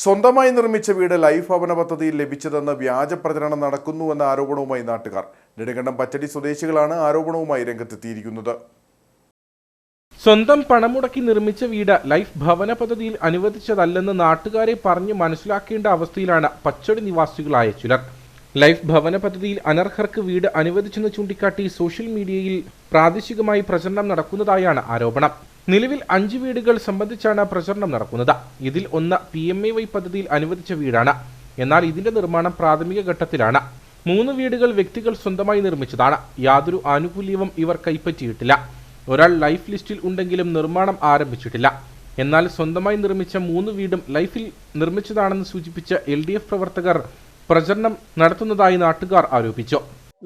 സ്വന്തമായി നിർമ്മിച്ച വീട് ലൈഫ് ഭവന പദ്ധതിയിൽ ലഭിച്ചതെന്ന് വ്യാജ പ്രചരണം നടക്കുന്നുവെന്ന ആരോപണവുമായി നാട്ടുകാർ. നെടുങ്കണ്ടം പച്ചടി സ്വദേശികളാണ് ആരോപണവുമായി രംഗത്തെത്തിയിരിക്കുന്നത്. സ്വന്തം പണമുടക്കി നിർമ്മിച്ച വീട് ലൈഫ് ഭവന പദ്ധതിയിൽ അനുവദിച്ചതല്ലെന്ന് നാട്ടുകാരെ പറഞ്ഞ് മനസ്സിലാക്കേണ്ട അവസ്ഥയിലാണ് പച്ചടി നിവാസികളായ ചിലർ. ലൈഫ് ഭവന പദ്ധതിയിൽ അനർഹർക്ക് വീട് അനുവദിച്ചെന്ന് ചൂണ്ടിക്കാട്ടി സോഷ്യൽ മീഡിയയിൽ പ്രാദേശികമായി പ്രചരണം നടക്കുന്നതായാണ് ആരോപണം. നിലവിൽ അഞ്ച് വീടുകൾ സംബന്ധിച്ചാണ് പ്രചരണം നടക്കുന്നത്. ഇതിൽ ഒന്ന് പി എം എ വൈ പദ്ധതിയിൽ അനുവദിച്ച വീടാണ്. എന്നാൽ ഇതിന്റെ നിർമ്മാണം പ്രാഥമിക ഘട്ടത്തിലാണ്. മൂന്ന് വീടുകൾ വ്യക്തികൾ സ്വന്തമായി നിർമ്മിച്ചതാണ്. യാതൊരു ആനുകൂല്യവും ഇവർ കൈപ്പറ്റിയിട്ടില്ല. ഒരാൾ ലൈഫ് ലിസ്റ്റിൽ ഉണ്ടെങ്കിലും നിർമ്മാണം ആരംഭിച്ചിട്ടില്ല. എന്നാൽ സ്വന്തമായി നിർമ്മിച്ച മൂന്ന് വീടും ലൈഫിൽ നിർമ്മിച്ചതാണെന്ന് സൂചിപ്പിച്ച എൽ ഡി എഫ് പ്രവർത്തകർ പ്രചരണം നടത്തുന്നതായി നാട്ടുകാർ ആരോപിച്ചു.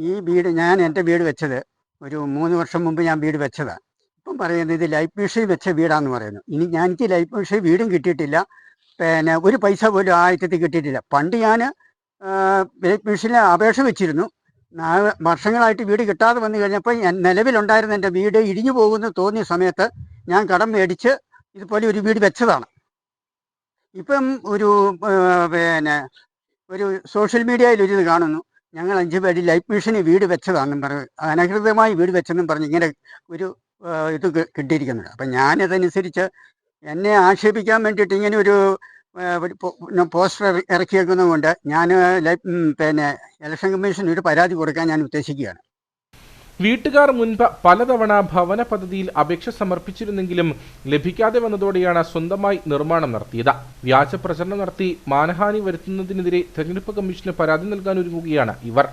ഈ വീട് ഞാൻ എന്റെ വീട് വെച്ചത് ഒരു മൂന്ന് വർഷം മുമ്പ് ഞാൻ വീട് വെച്ചതാണ് ഇപ്പം പറയുന്നത് ഇത് ലൈഫ് മിഷൻ വെച്ച വീടാന്ന് പറയുന്നു. ഇനി ഞാൻ എനിക്ക് ലൈഫ് മിഷൻ വീടും കിട്ടിയിട്ടില്ല. പിന്നെ ഒരു പൈസ പോലും ആയിരത്തിൽ കിട്ടിയിട്ടില്ല. പണ്ട് ഞാൻ ലൈഫ് മിഷനിൽ അപേക്ഷ വെച്ചിരുന്നു. വർഷങ്ങളായിട്ട് വീട് കിട്ടാതെ വന്നു കഴിഞ്ഞപ്പോൾ നിലവിലുണ്ടായിരുന്ന എന്റെ വീട് ഇടിഞ്ഞു പോകുമെന്ന് തോന്നിയ സമയത്ത് ഞാൻ കടം മേടിച്ച് ഇതുപോലെ ഒരു വീട് വെച്ചതാണ്. ഇപ്പം ഒരു പിന്നെ ഒരു സോഷ്യൽ മീഡിയയിൽ ഒരു ഇത് കാണുന്നു. ഞങ്ങൾ അഞ്ച് പേര് ലൈഫ് മിഷന് വീട് വെച്ചതാണെന്നും പറഞ്ഞു അനധികൃതമായി വീട് വെച്ചെന്നും പറഞ്ഞു ഇങ്ങനെ ഒരു ഇത് കിട്ടിയിരിക്കുന്നത്. അപ്പം ഞാനതനുസരിച്ച് എന്നെ ആക്ഷേപിക്കാൻ വേണ്ടിയിട്ട് ഇങ്ങനെ ഒരു പോസ്റ്റർ ഇറ- ഇറക്കിയേക്കുന്നതുകൊണ്ട് ഞാൻ പിന്നെ ഇലക്ഷൻ കമ്മീഷന് ഒരു പരാതി കൊടുക്കാൻ ഞാൻ ഉദ്ദേശിക്കുകയാണ്. വീട്ടുകാർ മുൻപ് പലതവണ ഭവന പദ്ധതിയിൽ അപേക്ഷ സമർപ്പിച്ചിരുന്നെങ്കിലും ലഭിക്കാതെ വന്നതോടെയാണ് സ്വന്തമായി നിർമ്മാണം നടത്തിയത്. വ്യാജ പ്രചരണം നടത്തി മാനഹാനി വരുത്തുന്നതിനെതിരെ തെരഞ്ഞെടുപ്പ് കമ്മീഷന് പരാതി നൽകാൻ ഒരുങ്ങുകയാണ് ഇവർ.